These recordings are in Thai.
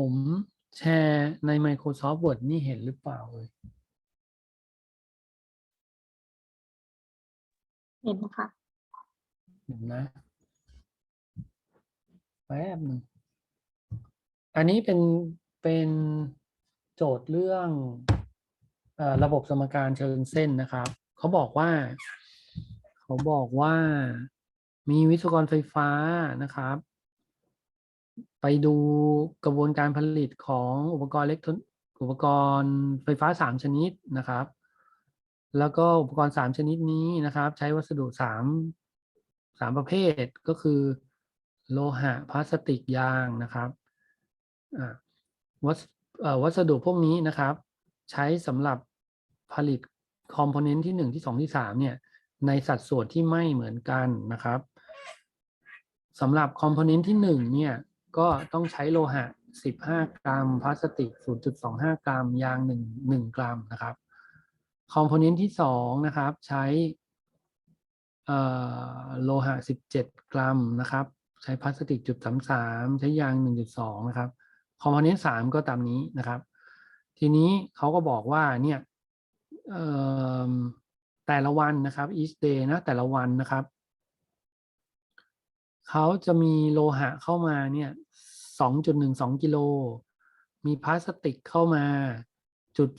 ผมแชร์ใน Microsoft Word นี่เห็นหรือเปล่าเอ่ยเห็นค่ะเห็นนะแป๊บหนึ่งอันนี้เป็นเป็นโจทย์เรื่องเออระบบสมการเชิงเส้นนะครับ เขาบอกว่า เขาบอกว่ามีวิศวกรไฟฟ้านะครับ ไปดูกระบวนการผลิตของอุปกรณ์เล็กทรอนอุปกรณ์ไฟฟ้าสามชนิดนะครับ แล้วก็อุปกรณ์สามชนิดนี้นะครับ ใช้วัสดุสามสามประเภทก็คือ โลหะพลาสติกยางนะครับวัสวัสดุพวกนี้นะครับ ใช้สำหรับผลิตคอมโพเนนต์ที่หนึ่งที่สองที่สามเนี่ย ในสัดส่วนที่ไม่เหมือนกันนะครับสำหรับคอมโพเนนต์ที่หนึ่งเนี่ย ก็ต้องใช้โลหะ 15 กรัม พลาสติก 0.25 กรัม ยาง 1 1 กรัมนะครับ คอมโพเนนต์ที่สองนะครับ ใช้โลหะ 17 กรัมนะครับ ใช้พลาสติกจุด33 ใช้ยาง 1.2 นะครับ คอมโพเนนต์สามก็ตามนี้นะครับ ทีนี้เขาก็บอกว่าเนี่ยแต่ละวันนะครับ each day นะแต่ละวันนะครับ เขาจะมีโลหะเข้ามาเนี่ย2.12กิโล มีพลาสติกเข้ามาจุด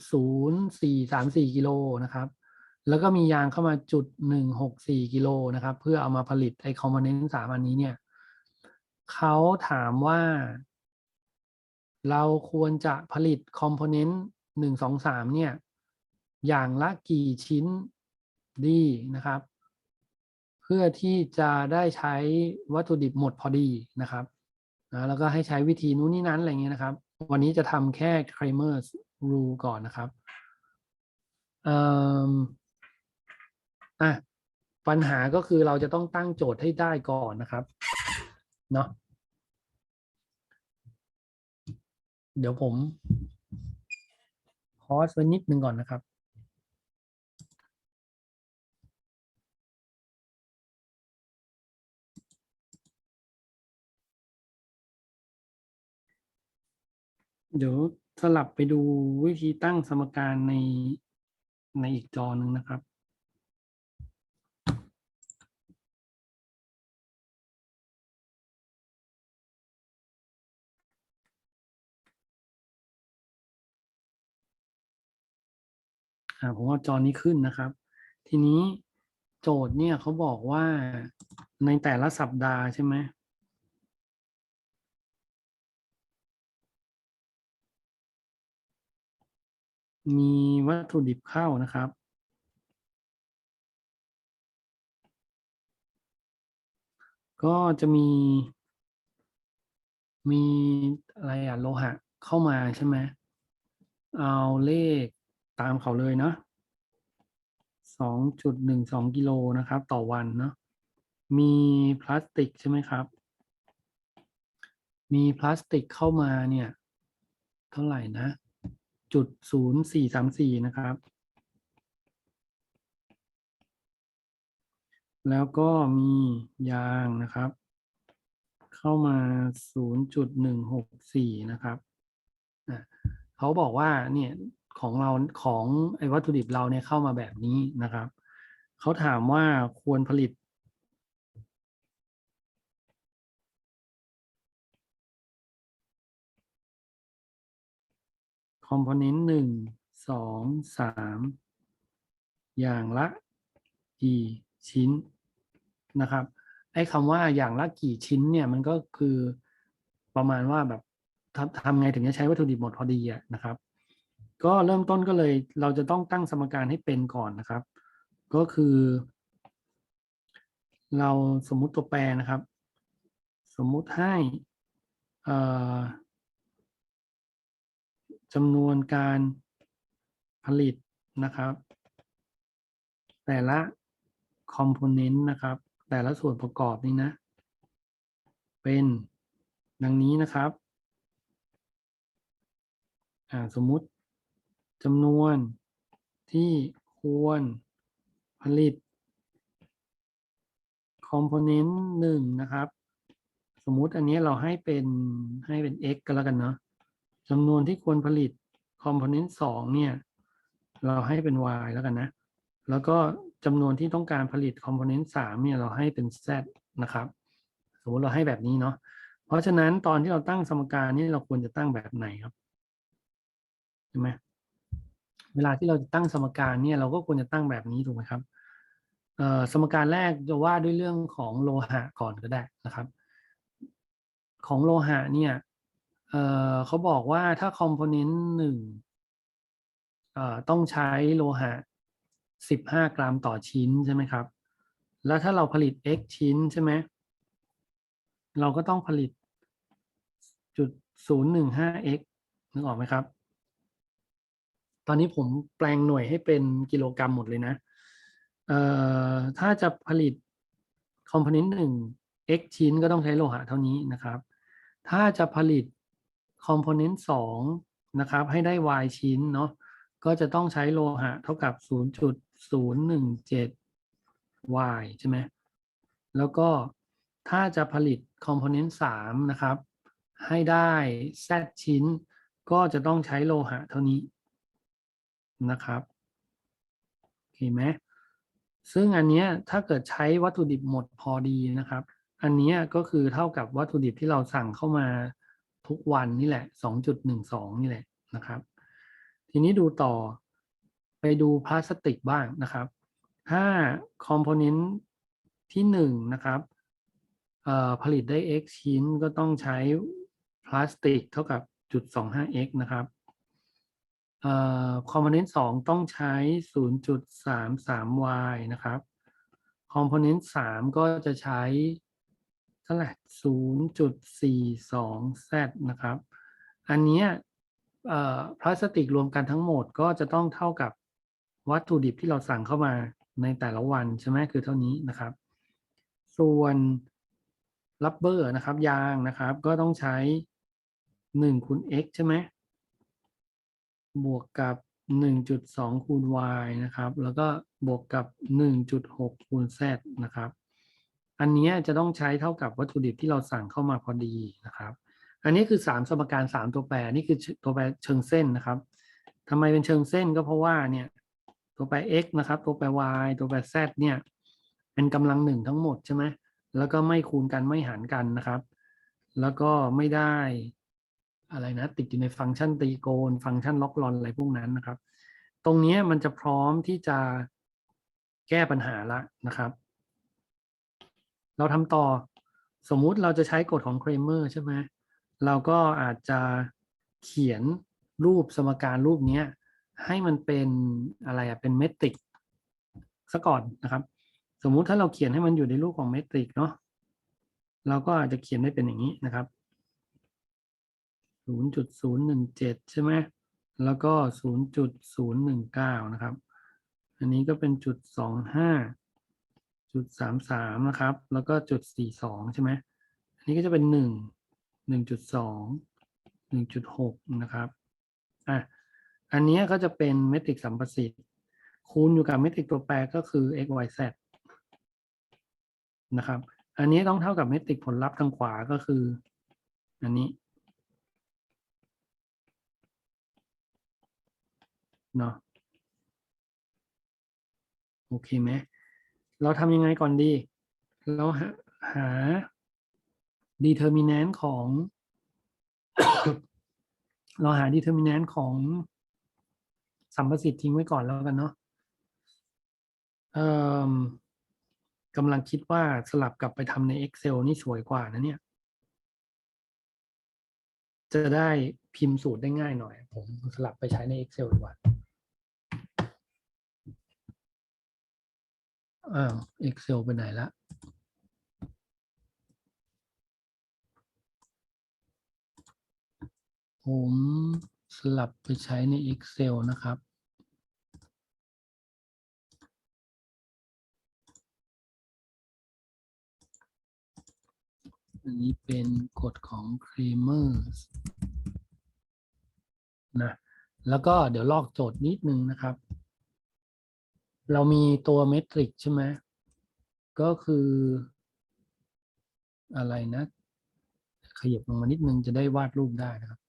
0434กิโลนะครับ แล้วก็มียางเข้ามาจุด164กิโลนะครับ เพื่อเอามาผลิตไอคอมโพเนนต์สามอันนี้เนี่ยเขาถามว่า เราควรจะผลิตคอมโพเนนต์หนึ่งสองสามเนี่ย อย่างละกี่ชิ้นดีนะครับ พื่อที่จะได้ใช้วัตถุดิบหมดพอดีนะครับนะแล้วก็ให้ใช้วิธีนู้นนี่นั้นอะไรเงี้ยนะครับ วันนี้จะทำแค่ Kramer's rule ก่อนนะครับอ่ออะปัญหาก็คือเราจะต้องตั้งโจทย์ให้ได้ก่อนนะครับเนาะเดี๋ยวผมพอสไว้นิดนึงก่อนนะครับ เดี๋ยวสลับไปดูวิธีตั้งสมการในในอีกจอหนึ่งนะครับ ผมว่าจอนี้ขึ้นนะครับ ทีนี้โจทย์เนี่ยเขาบอกว่าในแต่ละสัปดาห์ใช่ไหม มีวัตถุดิบเข้านะครับ ก็จะมี มีอะไรอะโลหะเข้ามาใช่ไหมเอาเลขตามเขาเลยเนาะสองจุดหนึ่งสองกิโลนะครับ ต่อวันเนาะ มีพลาสติกใช่ไหมครับ มีพลาสติกเข้ามาเนี่ย เท่าไหร่นะ จุดศูนย์สี่สามสี่นะครับ แล้วก็มียางนะครับ เข้ามาศูนย์จุดหนึ่งหกสี่นะครับเขาบอกว่าเนี่ยของเราของไอ้วัตถุดิบเราเนี่ยเข้ามาแบบนี้นะครับ เขาถามว่าควรผลิต อมโพเนนต์หนึ่งสองสามอย่างละกี่ชิ้นนะครับไอ้คำว่าอย่างละกี่ชิ้นเนี่ยมันก็คือประมาณว่าแบบทำทำไงถึงจะใช้วัตถุดิบหมดพอดีอะนะครับ ก็เริ่มต้นก็เลยเราจะต้องตั้งสมการให้เป็นก่อนนะครับ ก็คือ เราสมมุติตัวแปรนะครับ สมมุติให้อ่อ จำนวนการผลิตนะครับ แต่ละคอมโพเนนต์นะครับ แต่ละส่วนประกอบนี้นะ เป็นดังนี้นะครับสมมุติจำนวนที่ควรผลิตคอมโพเนนต์หนึ่งนะครับ สมมุติอันนี้เราให้เป็นให้เป็น x ก็แล้วกันเนาะ จำนวนที่ควรผลิตคอมโพเนนต์สองเนี่ย เราให้เป็น y แล้วกันนะ แล้วก็จำนวนที่ต้องการผลิตคอมโพเนนต์สามเนี่ยเราให้เป็น z นะครับ สมมติเราให้แบบนี้เนาะเพราะฉะนั้นตอนที่เราตั้งสมการนี้เราควรจะตั้งแบบไหนครับใช่ไหมเวลาที่เราจะตั้งสมการเนี่ยเราก็ควรจะตั้งแบบนี้ถูกไหมครับสมการแรกจะว่าด้วยเรื่องของโลหะก่อนก็ได้นะครับ ของโลหะเนี่ย เอ่อเขาบอกว่าถ้าคอมโพเนนต์หนึ่งเอ่อต้องใช้โลหะสิบห้ากรัมต่อชิ้นใช่ไหมครับ แล้วถ้าเราผลิต x ชิ้นใช่ไหมเราก็ต้องผลิตจุดศูนย์หนึ่งห้า x นึกออกไหมครับ ตอนนี้ผมแปลงหน่วยให้เป็นกิโลกรัมหมดเลยนะ เอ่อถ้าจะผลิตคอมโพเนนต์หนึ่ง x ชิ้นก็ต้องใช้โลหะเท่านี้นะครับ ถ้าจะผลิต คอมโพเนนต์สองนะครับให้ได้ y ชิ้นเนาะก็จะต้องใช้โลหะเท่ากับ 0.017 y ใช่ไหมแล้วก็ถ้าจะผลิตคอมโพเนนต์สามนะครับ ให้ได้ z ชิ้น ก็จะต้องใช้โลหะเท่านี้นะครับโอเคไหมซึ่งอันเนี้ยถ้าเกิดใช้วัตถุดิบหมดพอดีนะครับ อันเนี้ยก็คือเท่ากับวัตถุดิบที่เราสั่งเข้ามา ทุกวันนี่แหละ 2.12 นี่แหละนะครับ ทีนี้ดูต่อไปดูพลาสติกบ้างนะครับ ถ้าคอมโพเนนต์ที่หนึ่งนะครับผลิตได้ x ชิ้นก็ต้องใช้พลาสติกเท่ากับจุด 25 x นะครับคอมโพเนนต์สองต้องใช้ 0.33 y นะครับคอมโพเนนต์สามก็จะใช้ เท่าไหร่0.42 z นะครับ อันนี้พลาสติกรวมกันทั้งหมดก็จะต้องเท่ากับวัตถุดิบที่เราสั่งเข้ามาในแต่ละวันใช่ไหมคือเท่านี้นะครับ ส่วนรับเบอร์นะครับ ยางนะครับ ก็ต้องใช้1คูณ x ใช่ไหมบวกกับ 1.2 คูณ y นะครับ แล้วก็บวกกับ 1.6 คูณ z นะครับ อันนี้จะต้องใช้เท่ากับวัตถุดิบที่เราสั่งเข้ามาพอดีนะครับ อันนี้คือ 3 สมการ 3 ตัวแปรนี่คือตัวแปรเชิงเส้นนะครับทำไมเป็นเชิงเส้นก็เพราะว่าเนี่ยตัวแปร x นะครับ ตัวแปร y ตัวแปร z เนี่ยเป็นกำลังหนึ่งทั้งหมดใช่ไหมแล้วก็ไม่คูณกันไม่หารกันนะครับ แล้วก็ไม่ได้อะไรนะติดอยู่ในฟังก์ชันตรีโกณฟังก์ชันล็อกลอนอะไรพวกนั้นนะครับ ตรงนี้มันจะพร้อมที่จะแก้ปัญหาละนะครับ เราทำต่อ สมมุติเราจะใช้กฎของเครเมอร์ใช่ไหมเราก็อาจจะเขียนรูปสมการรูปเนี้ยให้มันเป็นอะไรอะเป็นเมตริกซะก่อนนะครับ สมมุติถ้าเราเขียนให้มันอยู่ในรูปของเมตริกเนาะเราก็อาจจะเขียนได้เป็นอย่างนี้นะครับ 0.017 ใช่ไหมแล้วก็ 0.019 นะครับ อันนี้ก็เป็นจุด 25 จุด33นะครับ แล้วก็จุด42ใช่ไหมอันนี้ก็จะเป็น1 1.2 1.6นะครับอะอันนี้ก็จะเป็นเมตริกสัมประสิทธิ์คูณอยู่กับเมตริกตัวแปรก็คือ x y z นะครับ อันนี้ต้องเท่ากับเมตริกผลลัพธ์ทางขวาก็คือ อันนี้เนาะโอเคไหม เราทำยังไงก่อนดี เราหาหา determinant ของ เราหา determinant ของสัมประสิทธิ์ทิ้งไว้ก่อนแล้วกันเนาะเอ่อกำลังคิดว่าสลับกลับไปทำใน Excel นี่สวยกว่านะเนี่ย จะได้พิมพ์สูตรได้ง่ายหน่อย ผมสลับไปใช้ใน Excel ดีกว่า อ้าว Excel ไปไหนละผมสลับไปใช้ใน Excel นะครับ อันนี้เป็นกฎของ Kramer นะ แล้วก็เดี๋ยวลอกโจทย์นิดนึงนะครับ เรามีตัวเมตริกใช่ไหมก็คือ อะไรนะ ขยับลงมานิดนึงจะได้วาดรูปได้นะครับ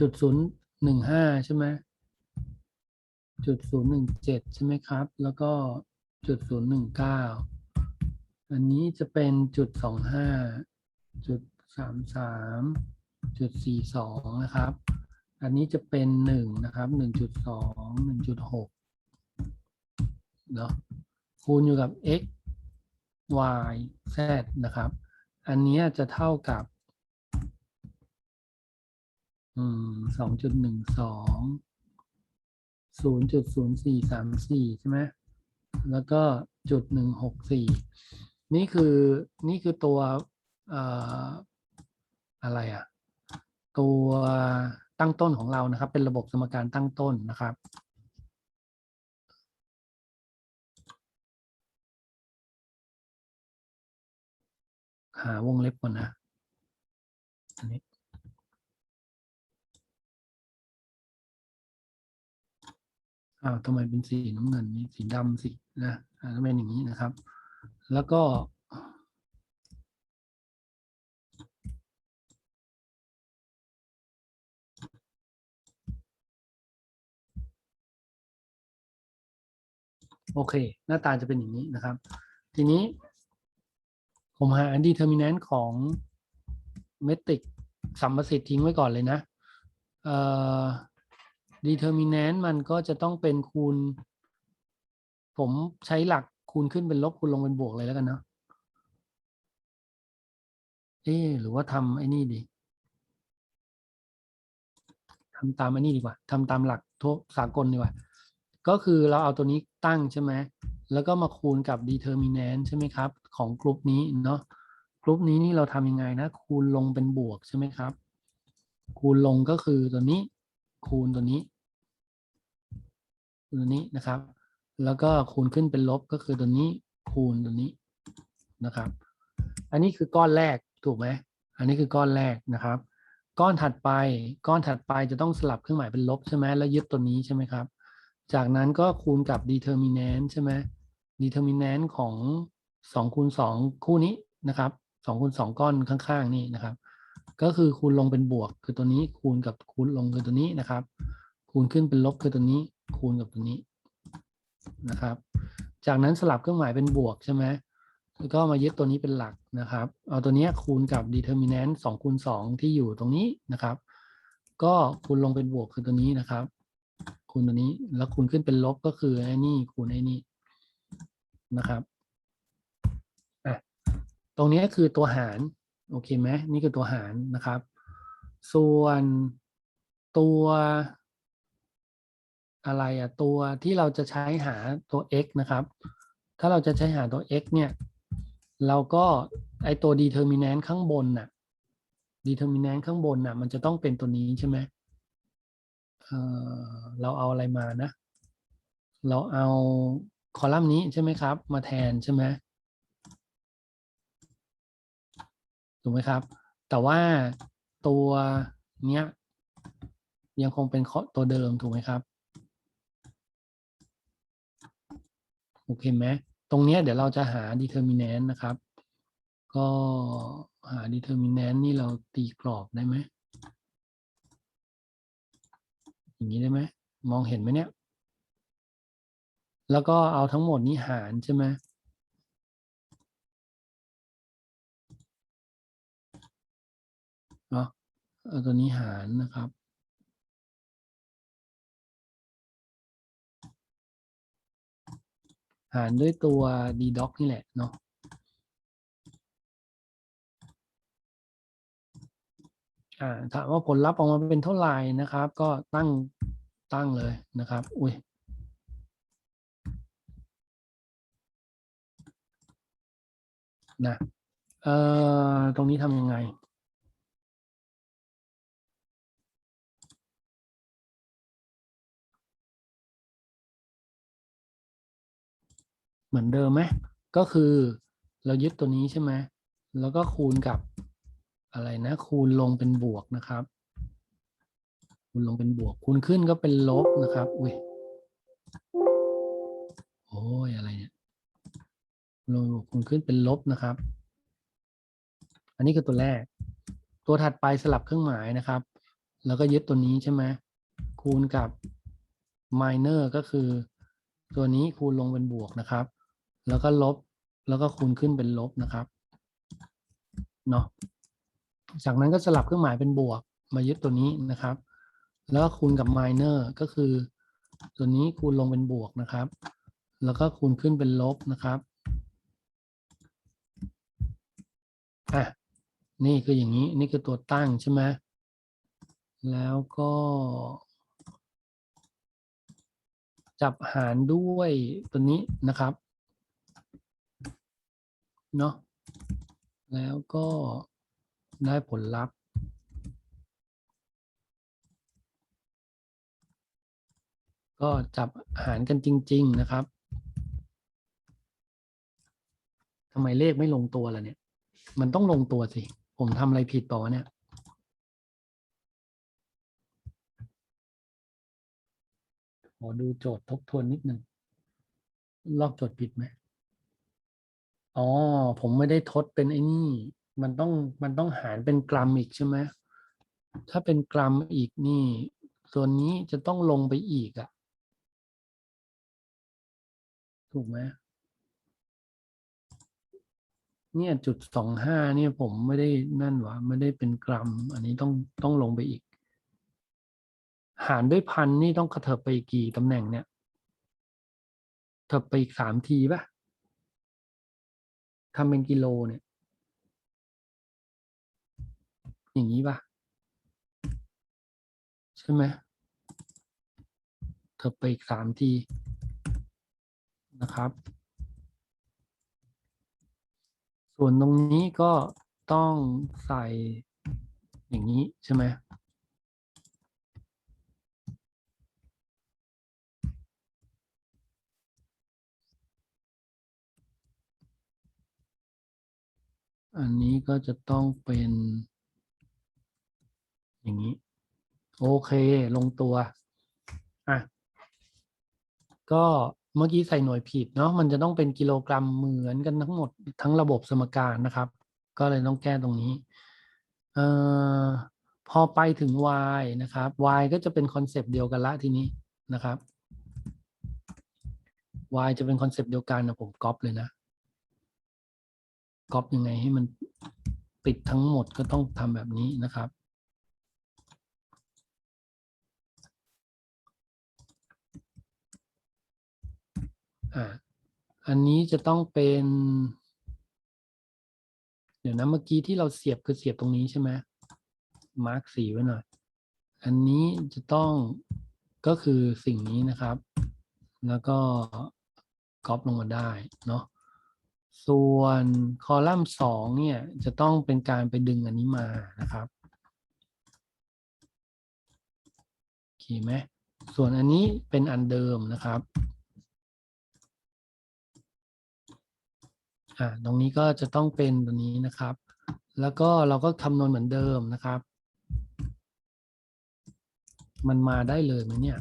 จุดศูนย์หนึ่งห้าใช่ไหมจุดศูนย์หนึ่งเจ็ดใช่ไหมครับ แล้วก็จุดศูนย์หนึ่งเก้าอันนี้จะเป็นจุดสองห้าจุดสามสามจุดสี่สองนะครับ อันนี้จะเป็นหนึ่งนะครับหนึ่งจุดสองหนึ่งจุดหก เนาะคูณอยู่กับ x y z นะครับ อันนี้จะเท่ากับอืมสองจุดหนึ่งสองศูนย์จุดศูนย์สี่สามสี่ใช่ไหมแล้วก็จุดหนึ่งหกสี่นี่คือนี่คือตัวเอ่ออะไรอะตัวตั้งต้นของเรานะครับ เป็นระบบสมการตั้งต้นนะครับ หาวงเล็บก่อนนะ อันนี้ อ้าวทำไมเป็นสีน้ำเงินนี่สีดำสินะอ่าเป็นอย่างนี้นะครับ แล้วก็โอเค หน้าตาจะเป็นอย่างนี้นะครับ ทีนี้ ผมหา determinant ของเมตริกสัมประสิทธิ์ทิ้งไว้ก่อนเลยนะเอ่อ determinant มันก็จะต้องเป็นคูณ ผมใช้หลักคูณขึ้นเป็นลบคูณลงเป็นบวกเลยแล้วกันเนาะเอ๊หรือว่าทำไอ้นี่ดีทำตามไอ้นี่ดีกว่าทำตามหลักทั่วสากลดีกว่า ก็คือเราเอาตัวนี้ตั้งใช่ไหมแล้วก็มาคูณกับ determinant ใช่ไหมครับ ของกลุ่มนี้เนาะกลุ่มนี้นี่เราทำยังไงนะ คูณลงเป็นบวกใช่ไหมครับ คูณลงก็คือตัวนี้ คูณตัวนี้ตัวนี้นะครับ แล้วก็คูณขึ้นเป็นลบก็คือตัวนี้ คูณตัวนี้นะครับ อันนี้คือก้อนแรกถูกไหมอันนี้คือก้อนแรกนะครับ ก้อนถัดไป ก้อนถัดไปจะต้องสลับเครื่องหมายเป็นลบใช่ไหมแล้วยึดตัวนี้ใช่ไหมครับ จากนั้นก็คูณกับ determinant ใช่ไหม determinant ของ2คูณ2คู่นี้นะครับ2คูณ2ก้อนข้างๆ นี่นะครับ ก็คือคูณลงเป็นบวกคือตัวนี้คูณกับคูณลงคือตัวนี้นะครับ คูณขึ้นเป็นลบคือตัวนี้ คูณกับตัวนี้นะครับ จากนั้นสลับเครื่องหมายเป็นบวกใช่ไหมแล้วก็มายึดตัวนี้เป็นหลักนะครับ เอาตัวนี้คูณกับ determinant 2คูณ2ที่อยู่ตรงนี้นะครับ ก็คูณลงเป็นบวกคือตัวนี้นะครับ คูณตัวนี้ แล้วคูณขึ้นเป็นลบก็คือไอ้นี่คูณไอ้นี่นะครับอะตรงนี้คือตัวหาร โอเคไหมนี่คือตัวหารนะครับ ส่วนตัวอะไรอะตัวที่เราจะใช้หาตัว x นะครับ ถ้าเราจะใช้หาตัว x เนี่ย เราก็ไอตัว determinant ข้างบนน่ะ determinant ข้างบนน่ะ มันจะต้องเป็นตัวนี้ใช่ไหม เราเอาอะไรมานะ เราเอาคอลัมน์นี้ใช่ไหมครับ มาแทนใช่ไหมถูกไหมครับ แต่ว่าตัวเนี้ยยังคงเป็นตัวเดิมถูกไหมครับโอเคไหมตรงเนี้ยเดี๋ยวเราจะหา determinant นะครับ ก็หา determinant นี่เราตีกรอบได้ไหม อย่างนี้ได้ไหมมองเห็นไหมเนี่ย แล้วก็เอาทั้งหมดนี้หารใช่ไหมเนาะเอาตัวนี้หารนะครับหารด้วยตัว d doc นี่แหละเนาะ ถามว่าผลลัพธ์ออกมาเป็นเท่าไหร่นะครับ ก็ตั้งตั้งเลยนะครับ อุ้ยนะเอ่อตรงนี้ทำยังไง เหมือนเดิมไหมก็คือเรายึดตัวนี้ใช่ไหมแล้วก็คูณกับ อะไรนะ คูณลงเป็นบวกนะครับ คูณลงเป็นบวก คูณขึ้นก็เป็นลบนะครับ อุ้ยโอ้ยอะไรเนี่ยลงคูณขึ้นเป็นลบนะครับ อันนี้คือตัวแรก ตัวถัดไปสลับเครื่องหมายนะครับ แล้วก็ยึดตัวนี้ใช่ไหมคูณกับ minor ก็คือ ตัวนี้คูณลงเป็นบวกนะครับ แล้วก็ลบแล้วก็คูณขึ้นเป็นลบนะครับ เนาะ จากนั้นก็สลับเครื่องหมายเป็นบวก มายึดตัวนี้นะครับ แล้วก็คูณกับ minor ก็คือ ตัวนี้คูณลงเป็นบวกนะครับ แล้วก็คูณขึ้นเป็นลบนะครับอะนี่คืออย่างนี้นี่คือตัวตั้งใช่ไหมแล้วก็ จับหารด้วยตัวนี้นะครับเนาะแล้วก็ ได้ผลลัพธ์ก็จับหารกันจริง ๆ นะครับทำไมเลขไม่ลงตัวล่ะเนี่ย มันต้องลงตัวสิ ผมทำอะไรผิดเปล่าวะเนี่ย ขอดูโจทย์ทบทวนนิดนึงลอกโจทย์ผิดไหม อ๋อ ผมไม่ได้ทดเป็นไอ้นี่ มันต้องมันต้องหารเป็นกรัมอีกใช่ไหมถ้าเป็นกรัมอีกนี่ ส่วนนี้จะต้องลงไปอีกอะถูกไหมเนี่ยจุดสองห้าเนี่ยผมไม่ได้นั่นหวะไม่ได้เป็นกรัม อันนี้ต้องต้องลงไปอีก หารด้วยพันนี่ต้องกระเถิบไปกี่ตำแหน่งเนี่ยเถิบไปอีกสามทีปะทำเป็นกิโลเนี่ย อย่างนี้ป่ะ ใช่ไหมเถิบไปอีกสามทีนะครับ ส่วนตรงนี้ก็ต้องใส่อย่างนี้ใช่ไหมอันนี้ก็จะต้องเป็น อย่างนี้ โอเค ลงตัว อะ ก็เมื่อกี้ใส่หน่วยผิดเนาะ มันจะต้องเป็นกิโลกรัมเหมือนกันทั้งหมดทั้งระบบสมการนะครับ ก็เลยต้องแก้ตรงนี้ เอ่อ พอไปถึง y นะครับ y ก็จะเป็นคอนเซปต์เดียวกันละทีนี้นะครับ y จะเป็นคอนเซปต์เดียวกันนะผมก๊อปเลยนะก๊อปยังไงให้มันปิดทั้งหมดก็ต้องทำแบบนี้นะครับ อ่าอันนี้จะต้องเป็น เดี๋ยวนะเมื่อกี้ที่เราเสียบคือเสียบตรงนี้ใช่ไหมมาร์กสีไว้หน่อย อันนี้จะต้องก็คือสิ่งนี้นะครับ แล้วก็ก๊อปลงมาได้เนาะส่วนคอลัมน์สองเนี่ยจะต้องเป็นการไปดึงอันนี้มานะครับโอเคไหมส่วนอันนี้เป็นอันเดิมนะครับ อ่าตรงนี้ก็จะต้องเป็นตัวนี้นะครับ แล้วก็เราก็คำนวณเหมือนเดิมนะครับ มันมาได้เลยไหมเนี่ย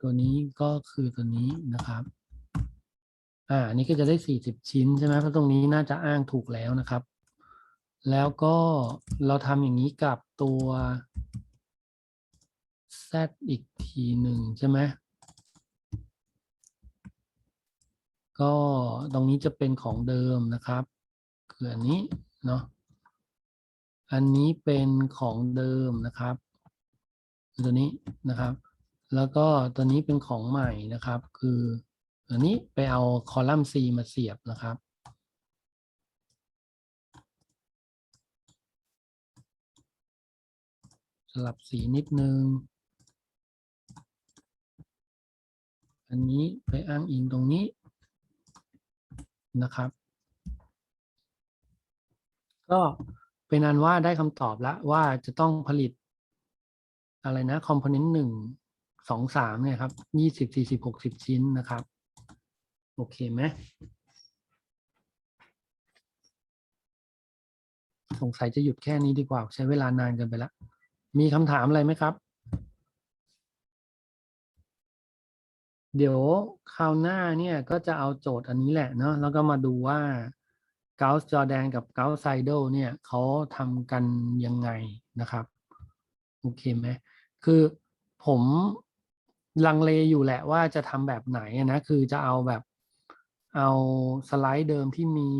ตัวนี้ก็คือตัวนี้นะครับ อ่านนี้ก็จะได้สี่สิบชิ้นใช่ไหมเพราะตรงนี้น่าจะอ้างถูกแล้วนะครับ แล้วก็เราทำอย่างนี้กับตัว z อีกทีหนึ่งใช่ไหมก็ตรงนี้จะเป็นของเดิมนะครับ คืออันนี้เนาะอันนี้เป็นของเดิมนะครับ ตัวนี้นะครับ แล้วก็ตัวนี้เป็นของใหม่นะครับ คืออันนี้ไปเอาคอลัมน์ C มาเสียบนะครับสลับสีนิดนึง อันนี้ไปอ้างอิงตรงนี้นะครับ ก็เป็นอันว่าได้คำตอบแล้วว่าจะต้องผลิต อะไรนะคอมโพเนนต์หนึ่งสองสามเนี่ยครับยี่สิบสี่สิบหกสิบชิ้นนะครับ โอเคไหมสงสัยจะหยุดแค่นี้ดีกว่า ใช้เวลานานเกินไปแล้วมีคำถามอะไรไหมครับ เดี๋ยวคราวหน้าเนี่ยก็จะเอาโจทย์อันนี้แหละเนาะแล้วก็มาดูว่าเกาส์จอแดนกับเกาส์ไซเดลเนี่ยเขาทำกันยังไงนะครับ โอเคไหมคือผมลังเลอยู่แหละว่าจะทำแบบไหนนะ คือจะเอาแบบเอาสไลด์เดิมที่มี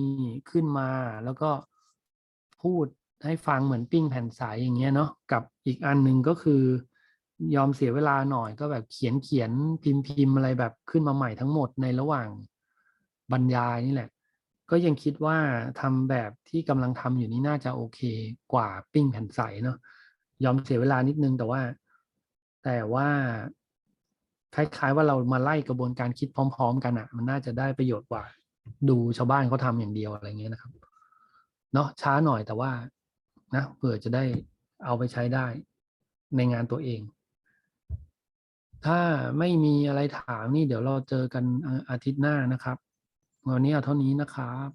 ขึ้นมา แล้วก็พูดให้ฟังเหมือนปิ้งแผ่นใสอย่างเงี้ยเนาะกับอีกอันหนึ่งก็คือ ยอมเสียเวลาหน่อยก็แบบเขียนเขียนพิมพ์พิมพ์อะไรแบบขึ้นมาใหม่ทั้งหมดในระหว่างบรรยายนี่แหละ ก็ยังคิดว่าทำแบบที่กำลังทำอยู่นี่น่าจะโอเคกว่าปิ้งแผ่นใสเนาะยอมเสียเวลานิดนึงแต่ว่า แต่ว่าคล้ายๆว่าเรามาไล่กระบวนการคิดพร้อม ๆ กันอะ่ะ มันน่าจะได้ประโยชน์กว่า ดูชาวบ้านเขาทำอย่างเดียวอะไรเงี้ยนะครับเนาะช้าหน่อยแต่ว่านะเผื่อจะได้เอาไปใช้ได้ในงานตัวเอง ถ้าไม่มีอะไรถามนี่เดี๋ยวเราเจอกันอาทิตย์หน้านะครับ วันนี้เอาเท่านี้นะครับ